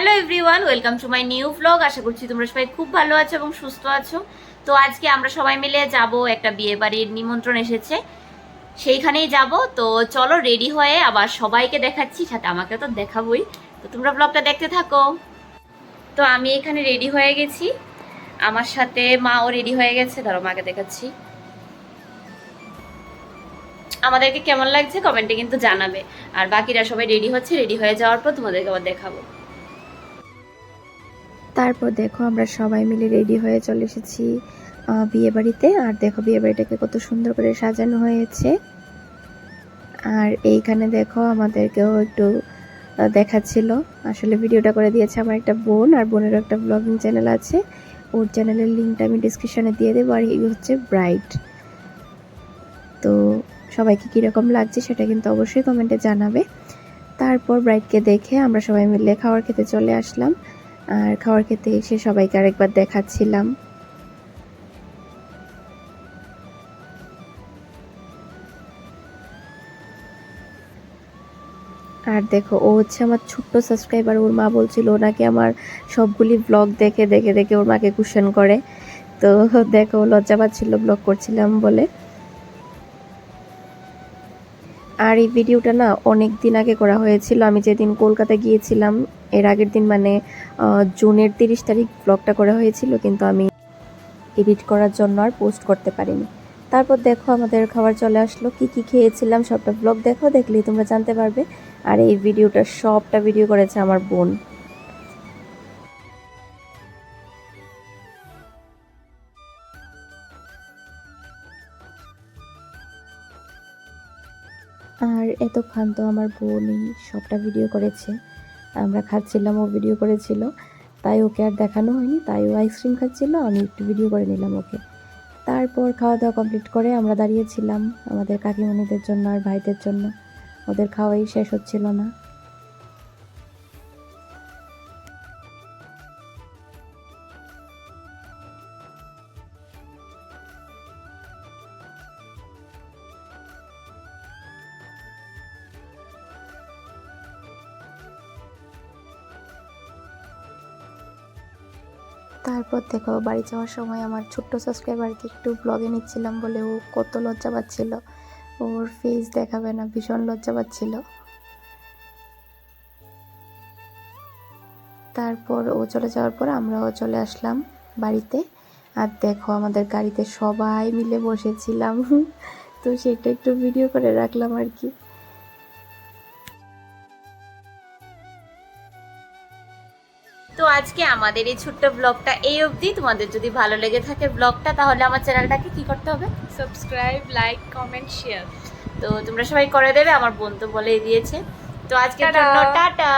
Hello everyone welcome to my new blog আশা করছি তোমরা সবাই খুব ভালো আছো এবং সুস্থ আছো। তো আজকে আমরা সবাই মিলে যাব, একটা বিয়ে বাড়ির নিমন্ত্রণ এসেছে। সেইখানেই যাব। তো চলো রেডি হয়ে আবার সবাইকে দেখাচ্ছি, সাথে আমাকে তো দেখাবই। তো তোমরা ব্লগটা দেখতে থাকো। তো আমি এখানে রেডি হয়ে গেছি। আমার সাথে মাও রেডি হয়ে গেছে। ধরো মাকে দেখাচ্ছি। আমাদেরকে কেমন লাগছে? কমেন্টে কিন্তু জানাবে। আর বাকিরা সবাই রেডি হচ্ছে রেডি হয়ে যাওয়ার পর তোমাদেরকে আবার দেখাবো। তারপর দেখো আমরা সবাই মিলে রেডি হয়ে চলে এসেছি বিয়ে বাড়িতে আর দেখো বিয়ে বাড়িটাকে কত সুন্দর করে সাজানো হয়েছে। আর এইখানে দেখো আমাদেরকেও একটু দেখাচ্ছিল। আসলে ভিডিওটা করে দিয়েছে আমার একটা বোন, আর বোনেরও একটা ব্লগিং চ্যানেল আছে। ওর চ্যানেলের লিঙ্কটা আমি ডিসক্রিপশনে দিয়ে দেবো, আর এই হচ্ছে ব্রাইট তো সবাইকে কীরকম লাগছে সেটা কিন্তু অবশ্যই কমেন্টে জানাবে। তারপর ব্রাইটকে দেখে আমরা সবাই মিলে খাওয়ার খেতে চলে আসলাম। আর খাওয়ার খেতে এসে সবাইকে আরেকবার দেখাচ্ছিলাম। আর দেখো, ও হচ্ছে আমার ছোট্ট সাবস্ক্রাইবার ওর মা বলছিল ও নাকি আমার সবগুলি ব্লগ দেখে দেখে দেখে ওর মাকে কুশন করে। তো দেখো লজ্জা পাচ্ছিল ব্লগ করছিলাম বলে। আর এই ভিডিওটা না অনেক দিন আগে করা হয়েছিল, আমি যেদিন কলকাতা গিয়েছিলাম এর আগের দিন মানে জুনের তিরিশ তারিখ ব্লগটা করা হয়েছিল, কিন্তু আমি এডিট করার জন্য আর পোস্ট করতে পারিনি। তারপর দেখো আমাদের খাবার চলে আসলো, কি কি খেয়েছিলাম, সবটা ব্লগ দেখো, দেখলেই তোমরা জানতে পারবে। আর এই ভিডিওটা সবটা ভিডিও করেছে আমার বোন। আর এতক্ষণ তো আমার বোনই সবটা ভিডিও করেছে। আমরা খাচ্ছিলাম, ও ভিডিও করেছিল। তাই ওকে আর দেখানো হয়নি, তাই ও আইসক্রিম খাচ্ছিল, আমি একটু ভিডিও করে নিলাম ওকে। তারপর খাওয়া দাওয়া কমপ্লিট করে আমরা দাঁড়িয়েছিলাম আমাদের কাকিমণিদের জন্য আর ভাইদের জন্য। ওদের খাওয়াই শেষ হচ্ছিল না। তারপর দেখো, বাড়ি যাওয়ার সময় আমার ছোট্ট সাবস্ক্রাইবারকে একটু ব্লগে নিচ্ছিলাম বলে ও কত লজ্জা পাচ্ছিল। ওর ফেস দেখাবে না, ভীষণ লজ্জা পাচ্ছিল। তারপর ও চলে যাওয়ার পর আমরাও চলে আসলাম বাড়িতে। আর দেখো, আমাদের গাড়িতে সবাই মিলে বসেছিলাম। তো সেটা একটু ভিডিও করে রাখলাম আর কি। তো আজকে আমাদের এই ছোট্ট ব্লগটা এই অবধি। তোমাদের যদি ভালো লেগে থাকে ব্লগটা তাহলে আমার চ্যানেলটাকে কি করতে হবে? সাবস্ক্রাইব লাইক কমেন্ট শেয়ার তো তোমরা সবাই করে দেবে আমার বোন তো বলেই দিয়েছে। তো আজকে টাটা। জন্য টাটা।